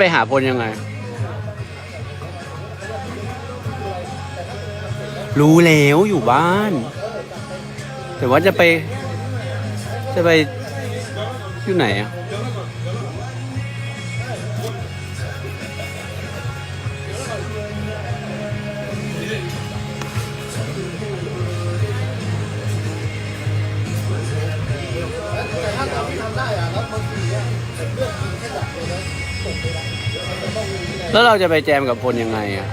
ไปหาพลยังไง รู้แล้วอยู่บ้าน แต่ว่าจะไป จะไปที่ไหนอะ แล้วเราจะไปแจมกับพลยังไงอะ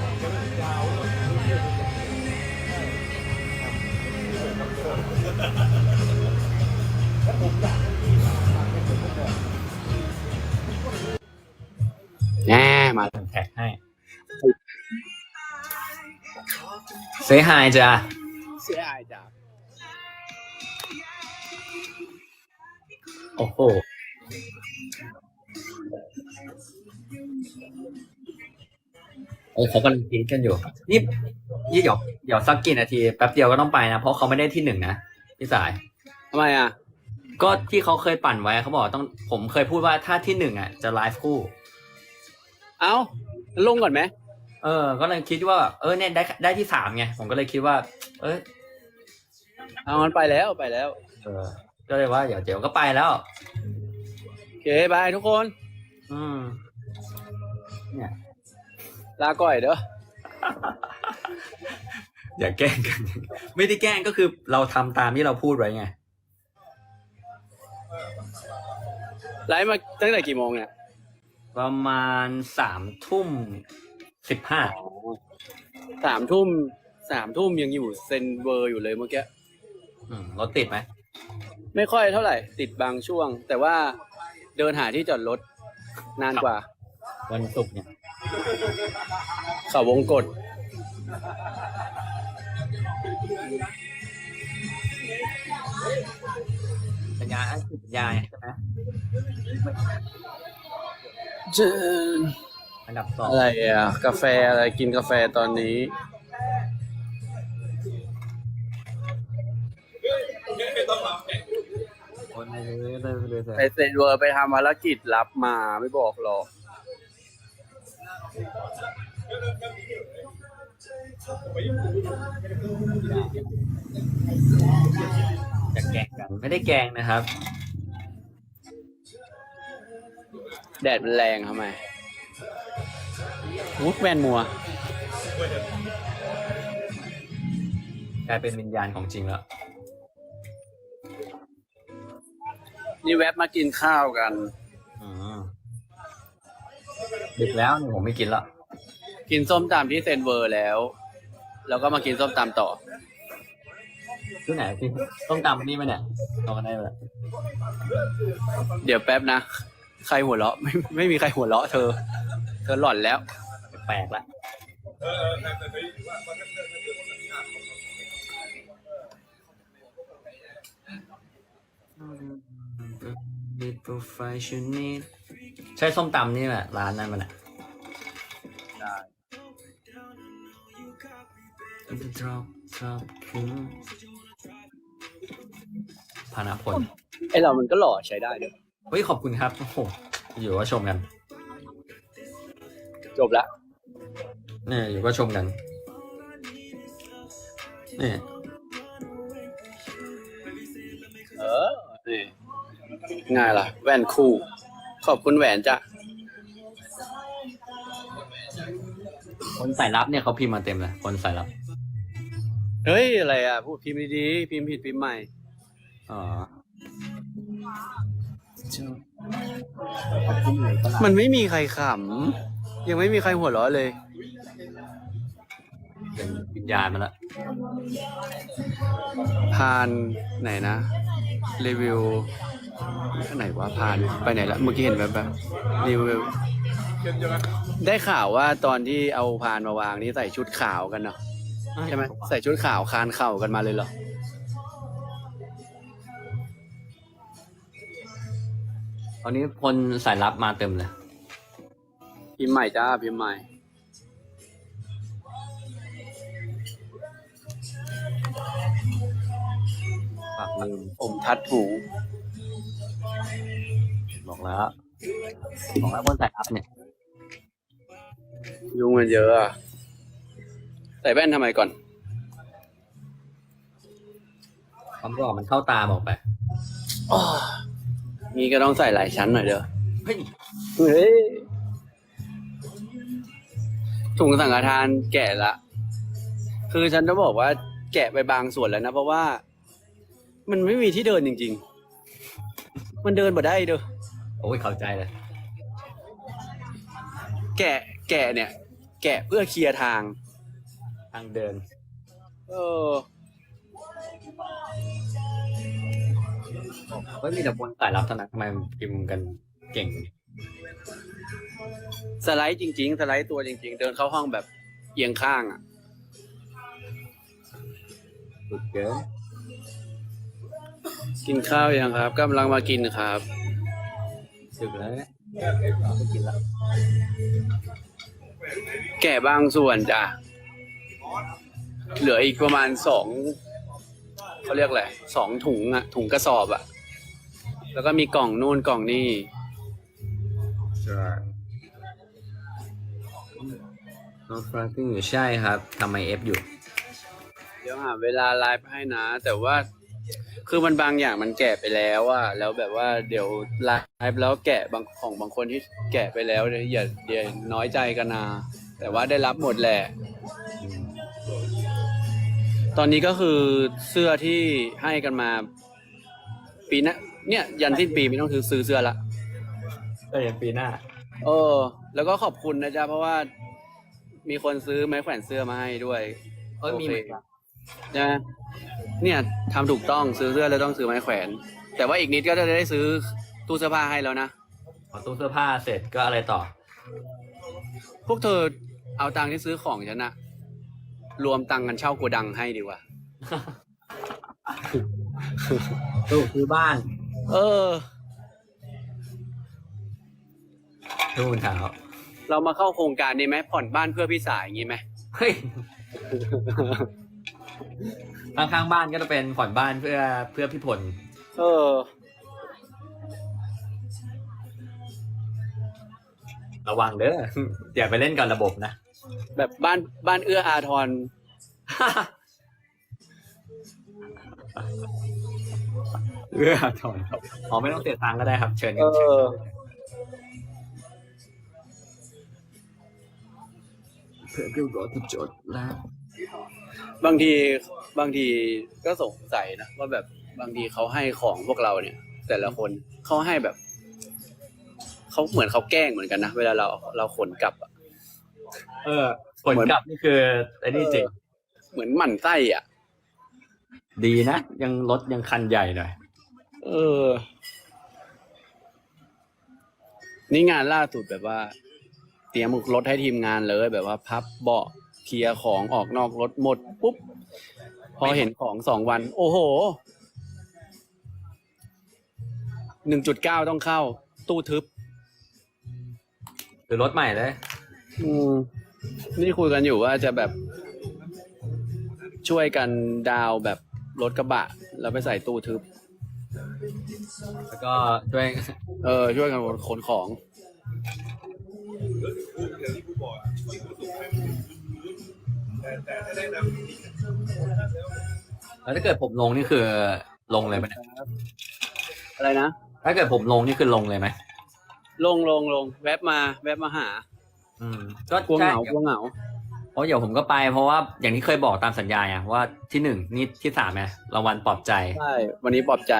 แน่มาแท็กให้เซฮายจ้ะเสียอายจ้ะโอ้โห เออเขากำลังคิดกันอยู่ นี่นี่เดี๋ยวเดี๋ยวสักกี่นาทีแป๊บเดียวก็ต้องไปนะ เพราะเขาไม่ได้ที่หนึ่งนะพี่สาย ทำไมอะ ก็ที่เขาเคยปั่นไว้เขาบอกต้องผมเคยพูดว่าถ้าที่หนึ่งอะจะไลฟ์คู่ เอ้าลงก่อนไหมเออ ก็เลยคิดว่า เออเนี่ยได้ได้ที่สามไงผมก็เลยคิดว่า เออเอามันไปแล้วไปแล้ว เออ ก็เลยว่าเดี๋ยวเดี๋ยวก็ไปแล้วโอเคบายทุกคน อืม ลาก่อยเด้ออย่าแกล้งกัน ไม่ได้แกล้งก็คือเราทำตามที่เราพูดไว้ไง ไลฟ์มาตั้งแต่กี่โมงเนี่ยประมาณสามทุ่มสิบห้าสามทุ่มสามทุ่มยังอยู่เซนเวอร์อยู่เลยเมื่อกี้ รถติดไหมไม่ค่อยเท่าไหร่ ติดบางช่วง แต่ว่าเดินหาที่จอดรถนานกว่า วันศุกร์เนี่ย เขาวงกฏสัญญาไอ้สัญญาใช่ไหมเจออันดับสองอะไรอะ กาแฟอะไรกินกาแฟตอนนี้คนไม่เลยเลยเลยไปเซนเวอร์ไปทำภารกิจรับมาไม่บอกหรอก จะแกงกันไม่ได้แกงนะครับ แดดมันแรงทำไมวุดแวนมัว กลายเป็นวิญญาณของจริงแล้ว นี่แวะมากินข้าวกัน ดึกแล้วนี่ผมไม่กินละกินส้มตำที่เซนเวอร์แล้ว แล้วก็มากินส้มตำต่อที่ไหนที่ต้องตำนี่ไหมเนี่ยตองกันได้ไหมเดี๋ยวแป๊บนะ ใครหัวเราะไม่ไม่มีใครหัวเราะเธอ เธอหล่อนแล้ว แปลกละ ใช่ส้มตำนี่แหละร้านนั้นมันอะได้พานาพลไอเรามันก็หล่อใช้ได้เด้อเฮ้ยขอบคุณครับโอ้โหอยู่ก็ชมกัน จบละนี่อยู่ก็ชมกันนี่เออนี่ง่ายล่ะ แว่นคู่ ขอบคุณแหวนจ้ะ คนสายลับเนี่ยเขาพิมพ์มาเต็มเลย คนสายลับ เฮ้ย อะไรอะ พูดพิมพ์ดีๆ พิมพ์ผิดพิมพ์ใหม่ อ๋อ มันไม่มีใครขำ ยังไม่มีใครหัวเราะเลย เป็นวิญญาณมาละพานไหนนะ รีวิว ไหนวะพานไปไหนละเมื่อกี้เห็นแบบแบบรีวิวได้ข่าวว่าตอนที่เอาพานมาวางนี่ใส่ชุดขาวกันเนาะใช่ไหมใส่ชุดขาวคานเข่ากันมาเลยเหรอตอนนี้คนสายลับมาเต็มเลยพิมพ์ใหม่จ้าพิมพ์ใหม่ฝากลืมผมทัดหู บอกแล้วบอกแล้วคนสายลับเนี่ยยุงมันเยอะอะใส่แว่นทำไมก่อนความร้อนมันเข้าตาบอกไปอ้อนี่ก็ต้องใส่หลายชั้นหน่อยเด้อเฮ้ยเฮ้ยถุงสังฆทานแกะละ คือฉันจะบอกว่าแกะไปบางส่วนแล้วนะ เพราะว่า มันไม่มีที่เดินจริง ๆ มันเดินบ่ได้เด้อ โอ้ยเข้าใจเลยแกะแกะเนี่ย แกะเพื่อเคลียร์ทาง ทางเดินเออเฮ้ยมีแต่บนสายลับเท่านั้นทำไมพิมพ์กันเก่ง สไลด์จริง ๆ สไลด์ตัวจริง ๆ เดินเข้าห้องแบบเอียงข้างอะสุดเกินกินข้าวยังครับกำลังมากินครับ ดึกแล้วเนี่ยไม่กินละแก่บางส่วนจ้ะ เหลืออีกประมาณสองเขาเรียกอะไรสองถุงอะถุงกระสอบอะแล้วก็มีกล่องนู่นกล่องนี่ใช่น้องฟรังกิ้งอยู่ใช่ครับทำไมเอฟอยู่ เดี๋ยวหาเวลาไลฟ์ให้นะ แต่ว่า คือมันบางอย่างมันแกะไปแล้วอะแล้วแบบว่าเดี๋ยวไลฟ์แล้วแกะบางของบางคนที่แกะไปแล้วเนี่ยอย่าอย่าน้อยใจกันนะแต่ว่าได้รับหมดแหละ ตอนนี้ก็คือเสื้อที่ให้กันมา ปีหน้าเนี่ย ยันสิ้นปีไม่ต้องซื้อซื้อเสื้อละเอ้ยปีหน้าเออ แล้วก็ขอบคุณนะจ๊ะเพราะว่ามีคนซื้อไม้แขวนเสื้อมาให้ด้วยเอ้ยมีเหมือนกัน นะ เนี่ยทำถูกต้องซื้อเสื้อแล้วต้องซื้อไม้แขวน แต่ว่าอีกนิดก็จะได้ซื้อตู้เสื้อผ้าให้แล้วนะพอตู้เสื้อผ้าเสร็จก็อะไรต่อ พวกเธอเอาตังค์ที่ซื้อของฉันนะรวมตังค์กันเช่าโกดังให้ดีกว่าตู้ซื้อบ้าน เออตู้เท้าเรามาเข้าโครงการนี้ไหมผ่อนบ้านเพื่อพี่สายอย่างนี้ไหมเฮ้ย ข้างๆบ้านก็จะเป็นผ่อนบ้านเพื่อเพื่อพี่พลเออ ระวังเด้อ อย่าไปเล่นกับระบบนะ แบบบ้านบ้านเอื้ออาทร เอื้อถอนอ๋อไม่ต้องเสียตังค์ก็ได้ครับ เชิญเอกันเชิญอ เพื่อดูรถจดแล้ว บางทีบางทีก็สงสัยนะว่าแบบบางทีเขาให้ของพวกเราเนี่ย แต่ละคนเขาให้แบบเขาเหมือนเขาแกล้งเหมือนกันนะเวลาเราเราขนกลับอะเออผลกลับนี่คือไอ้นี่จริงเหมือนหมั่นไส้อะ ดีนะ ยังรถยังคันใหญ่หน่อยเออ นี่งานล่าสุดแบบว่า เตรียมรถให้ทีมงานเลยแบบว่า พับเบาะ เคลียร์ของออกนอกรถหมดปุ๊บ พอเห็นของสองวัน โอ้โหหนึ่งจุดเก้าต้องเข้า ตู้ทึบคือรถใหม่เลย อืมนี่คุยกันอยู่ว่าจะแบบ ช่วยกันดาวน์แบบรถกระบะ แล้วไปใส่ตู้ทึบ แล้วก็ช่วยเออ ช่วยกันขนของ แล้วถ้าเกิดผมลงนี่คือลงเลยไหมเนี่ยอะไรนะ ถ้าเกิดผมลงนี่คือลงเลยไหมลงลงลงแวบมาแวบมาหา อืมก็กลัวเหใช่งากลัวเหงาเพราะเดี๋ยวผมก็ไป เพราะว่าอย่างที่เคยบอกตามสัญญาไงว่าที่หนึ่งนี่ที่สามไงรางวัลปลอบใจใช่วันนี้ปลอบใจ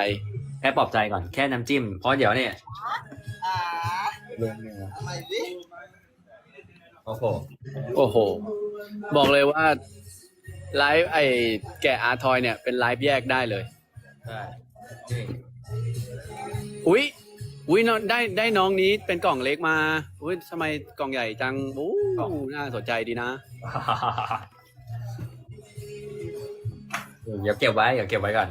แค่ปลอบใจก่อนแค่น้ำจิ้ม เพราะเดี๋ยวเนี่ยอ่าเรื่องนึงทำไมดิ โอ้โหโอ้โห บอกเลยว่าไลฟ์ไอ้แกะอาร์ทอยเนี่ยเป็นไลฟ์แยกได้เลย ใช่นี่อุ้ยอุ้ยน้องได้ได้น้องนี้เป็นกล่องเล็กมา อุ้ยทำไมกล่องใหญ่จังโอ้น่าสนใจดีนะ เดี๋ยวเก็บไว้เดี๋ยวเก็บไว้ก่อน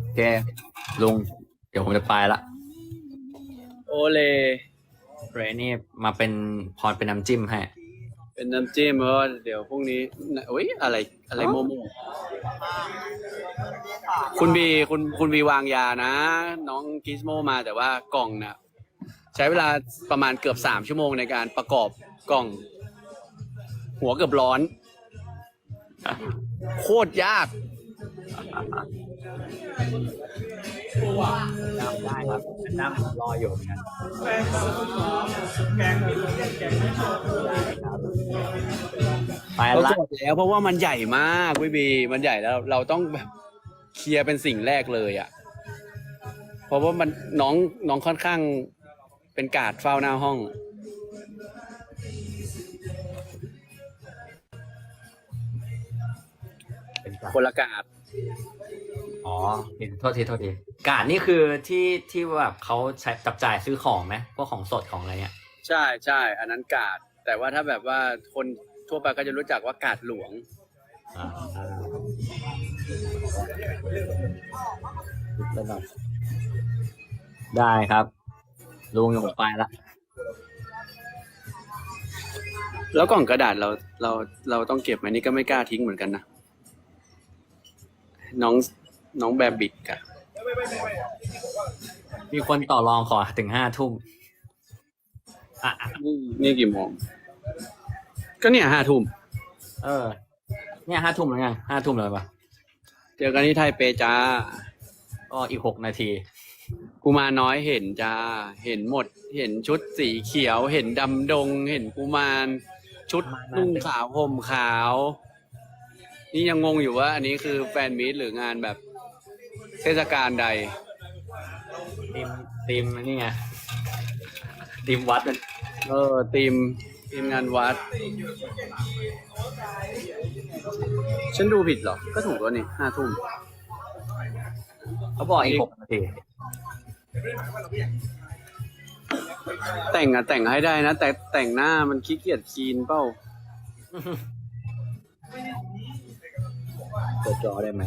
โอเคลุงเดี๋ยวผมจะไปละ โอเล เรนนี่มาเป็นพรเป็นน้ำจิ้มให้เป็นน้ำจิ้มเพราะว่าเดี๋ยวพรุ่งนี้อุ้ยอะไรอะไรโมโมคุณบีคุณคุณบีวางยานะ น้องกิสโมมาแต่ว่ากล่องน่ะใช้เวลาประมาณเกือบสามชั่วโมงในการประกอบกล่อง หัวเกือบร้อน โคตรยาก จำได้ครับน้ำรออยู่เหมือนกันไปเราละจดแล้วเพราะว่ามันใหญ่มากวิบีมันใหญ่แล้ว เราต้องแบบเคลียร์เป็นสิ่งแรกเลยอะ่ะ เพราะว่ามันน้องน้องค่อนข้างเป็นการ์ดเฝ้าหน้าห้อง เป็นการคนละการ์ดอ๋อเห็นโทษทีโทษที การนี่คือที่ที่แบบเขาใช้จับจ่ายซื้อของไหมพวกของสดของอะไรเนี่ยใช่ใช่อันนั้นการ์ดแต่ว่าถ้าแบบว่าคนทั่วไปก็จะรู้จักว่าการ์ดหลวงอ่าได้ครับลุงอยู่ไปละแล้วกล่องกระดาษเราเราเราต้องเก็บไหมนี่ก็ไม่กล้าทิ้งเหมือนกันนะน้องน้องแบบบิกอะ มีคนต่อรองขอถึงห้าทุ่มอะอะนี่กี่โมง ก็เนี่ยห้าทุ่ม เออ เนี่ยห้าทุ่มแล้วไงห้าทุ่มเลยปะเจอกันที่ไทยเปจ้า ก็อีกหกนาที กูมาน้อยเห็นจ้า เห็นหมด เห็นชุดสีเขียว เห็นดำดง เห็นกูมาร ชุดนุ่งขาวห่มขาว นี่ยังงงอยู่ว่า อันนี้คือแฟนมีตหรืองานแบบ เทศกาลใดทีมทีมนี่ไงทีมวัดมันเออทีมทีมงานวัด ฉันดูผิดเหรอ ก็ถูกแล้วนี่ห้าทุ่มเขาบอกอีกหกนาทีแต่งอะแต่งให้ได้นะ แต่แต่งหน้ามันขี้เกียจคีนเป้าเปิดจอได้ไหม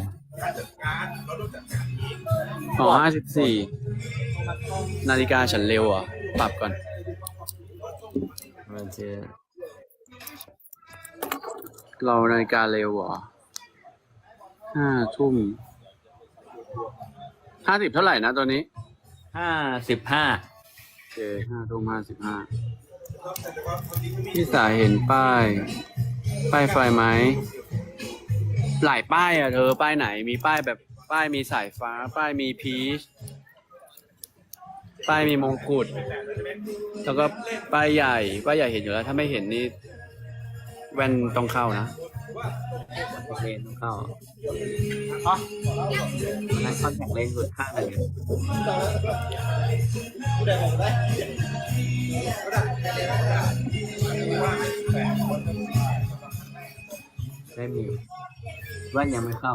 อ๋อห้าสิบสี่นาฬิกาฉันเร็วเหรอะ ปรับก่อน มันจะเรานาฬิกาเร็วเหรอห้าทุ่มห้าสิบเท่าไหร่นะตอนนี้ห้าสิบห้าโอเคห้าทุ่มห้าสิบห้าพี่สายเห็นป้าย ป้ายไฟไหม หลายป้ายอะเธอป้ายไหนมีป้ายแบบป้ายมีสายฟ้า ป้ายมีพีชป้ายมีมงกุฎแล้วก็ป้ายใหญ่ ป้ายใหญ่เห็นอยู่แล้ว ถ้าไม่เห็นนี่แว่นต้องเข้านะเลนเข้าอ๋อนั่นคอนแทคเลนส์สุดข้างเลยไม่มี ว่นยังไม่เข้า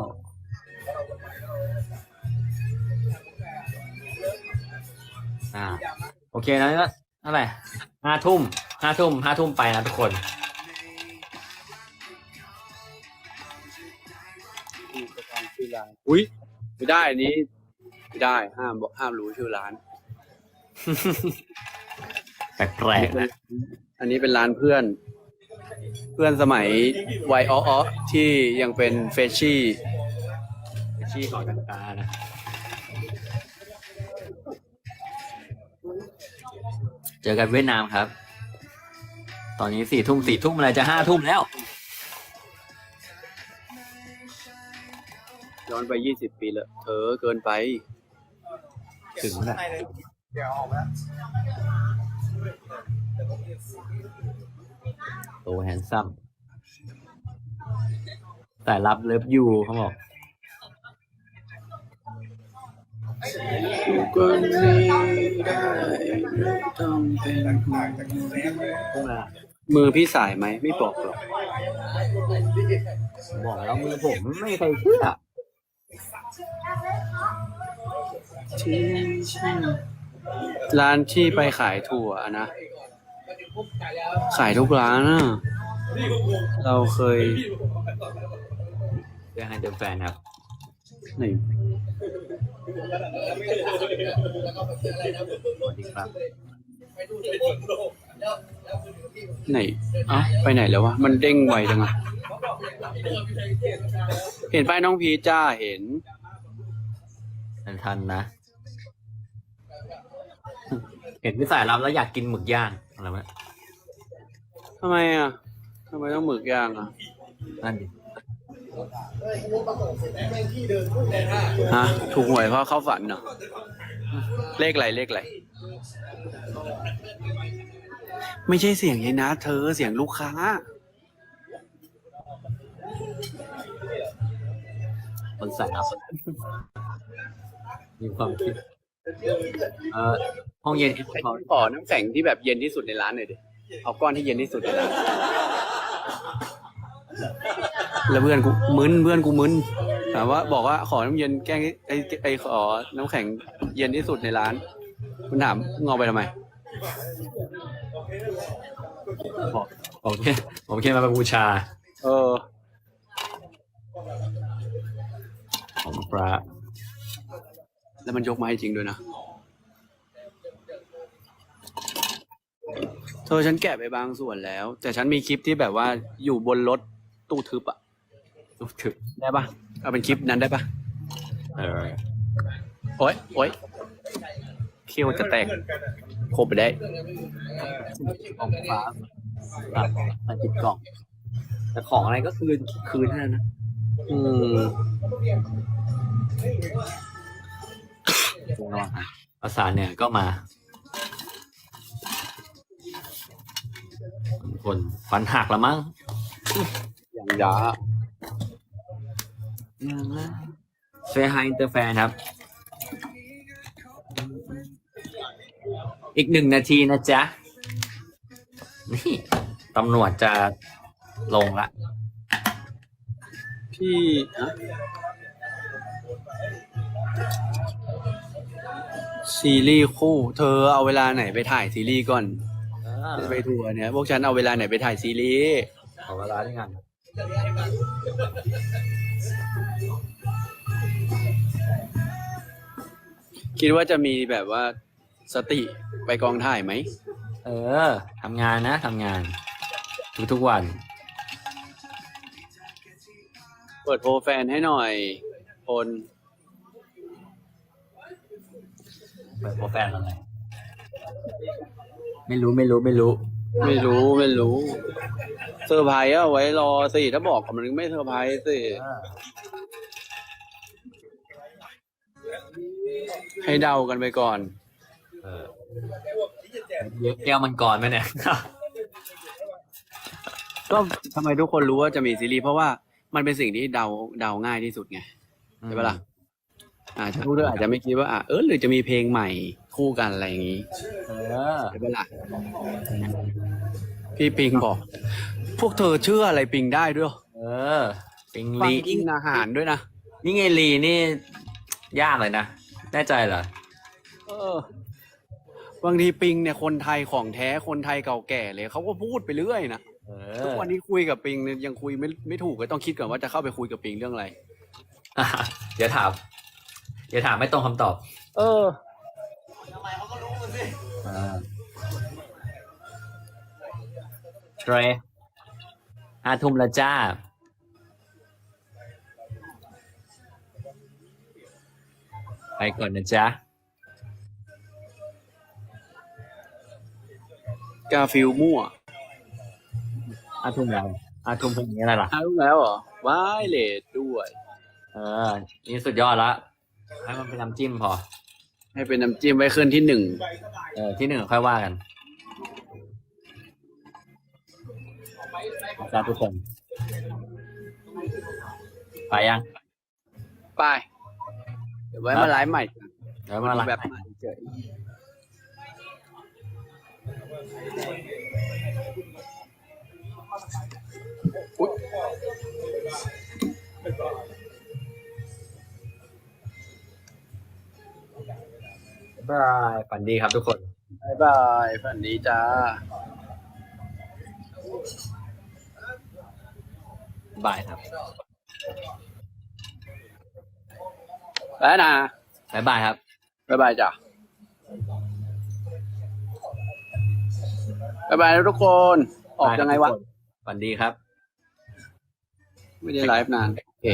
อ่า โอเคแล้วก็เท่าไหร่ห้าทุ่มห้าทุ่มห้าทุ่มไปนะทุกคนอุ้ยไม่ได้อันนี้ไม่ได้ห้ามบอกห้ามรู้ชื่อร้าน แปลกๆนะอันนี้เป็นร้านเพื่อน เพื่อนสมัยวัยอ้อๆที่ยังเป็นเฟชชี่เฟชื่ของกันตานะเจอกันเวียดนามครับ ตอนนี้สี่ทุ่มสี่ทุ่มอะไรจะห้าทุ่มแล้ว ย้อนไปยี่สิบปีแล้วเธอเกินไป ถึงแล้ว โตแฮนซัมแต่รับเลิฟยูเขาบอกก็ไม่ได้ต้องเป็นพวกนั้นอะมือพี่สายไหมไม่บอกหรอกผมบอกแล้วมือผมไม่มีใครเชื่อร้านที่ไปขายถั่วอะนะ ขายทุกร้านอะเราเคยเพื่อให้เดิมแฟนครับไหนสวัสดีครับไหนเอ้าไปไหนแล้ววะ มันเด้งไวจังอะเห็นป้ายน้องพีชจ้าเห็นทันทันนะ เห็นพี่สายรับแล้วอยากกินหมึกย่างอะไรไหม ทำไมอะทำไมต้องหมึกย่างอะนั่นดิฮะถูกหวยเพราะเข้าฝันเหรอเลขอะไรเลขอะไรไม่ใช่เสียงยายนะ เธอเสียงลูกค้า คนสายรับมีความคิด เอ่อห้องเย็นเขาขอน้ำแข็งที่แบบเย็นที่สุดในร้านหน่อยดิ เอาก้อนที่เย็นที่สุดในร้านแล้วเพื่อนกูมึนเพื่อนกูมึนถามว่าบอกว่าขอน้ำเย็นแกล้งไอ้ไอ้ขอน้ำแข็งเย็นที่สุดในร้าน คุณถามงอไปทำไมบอกผมแค่ผมแค่มาบูชา เออของพระแล้วมันยกมาให้จริงด้วยนะ ธอฉันแกะไปบางส่วนแล้ว แต่ฉันมีคลิปที่แบบว่าอยู่บนรถตู้ทึบอะลูกถึกได้ปะเอาเป็นคลิปนั้นได้ปะเออโอ๊ยโอ๊ยเขี้ยวจะแตกโคบไปได้ของฟ้าตัดตัดจิตกล่อง แต่ของอะไรก็คืนคืนเท่านั้นนะอืมจงระวังนะประสานเนี่ยก็มา คนฟันหักแล้วมั้งอย่างยาเซฮายอินเตอร์แฟนครับ อีกหนึ่งนาทีนะจ๊ะ นี่ตำรวจจะลงละ พี่ฮะซีรีส์คู่ เธอเอาเวลาไหนไปถ่ายซีรีส์ก่อน จะไปทัวร์เนี่ยพวกฉันเอาเวลาไหนไปถ่ายซีรีส์ขอเวลาด้วยกันคิดว่าจะมีแบบว่าสติไปกองถ่ายไหม เออทำงานนะทำงาน ทุกทุกๆวัน เปิดโปรแฟนให้หน่อยพลเปิดโปรแฟนอะไร ไม่รู้ไม่รู้ไม่รู้ ไม่รู้ไม่รู้เซอร์ไพรส์เอาไว้รอสิถ้าบอกกับมันไม่เซอร์ไพรส์สิให้เดากันไปก่อนเออแก้วมังกรไหมเนี่ย ก็ทำไมทุกคนรู้ว่าจะมีซีรีส์เพราะว่ามันเป็นสิ่งที่เดาเดาง่ายที่สุดไงใช่ปะล่ะอาจจะผู้ด้วยอาจจะไม่คิดว่าอะเออหรือจะมีเพลงใหม่ คู่กันอะไรอย่างงี้เออใช่ปะล่ะพี่ปิงบอก พวกเธอเชื่ออะไรปิงได้ด้วยเออ ปิงฟังลีกินอาหารด้วยนะนี่ไงลีนี่ ยากเลยนะ แน่ใจเหรอ เออบางทีปิงเนี่ยคนไทยของแท้คนไทยเก่าแก่เลยเขาก็พูดไปเรื่อยนะเอทุกอวันนี้คุยกับปิงเนี่ยยังคุยไม่ไม่ถูกเลยต้องคิดก่อนว่าจะเข้าไปคุยกับปิงเรื่องอะไร อะเดี๋ยวถามเดี๋ยวถามไม่ตรงคำตอบ เอออ่า เทรห้าทุ่มแล้วจ้า ไปก่อนนะจ๊ะ กาฟิลมั่วห้าทุ่มแล้วห้าทุ่มพรุ่งนี้อะไรล่ะ อ้าวรู้แล้วเหรอวายเลดด้วย เออ นี่สุดยอดละ ให้มันเป็นน้ำจิ้มพอ ให้เป็นน้ำจิ้มไว้ขึ้นที่หนึ่งเออที่หนึ่งค่อยว่ากันจ้าทุกคน ไปยัง ไป เดี๋ยวไว้มาไลฟ์ใหม่เดี๋ยวมาละแบบใหม่เฉย บายฝันดีครับทุกคนบายบายฝันดีจ้าบายครับแล้วนะบายบายครับบายบายจ้ะบายบายแล้วทุกคน ออกยังไงวะฝันดีครับ ไม่ได้ไลฟ์นาน โอเค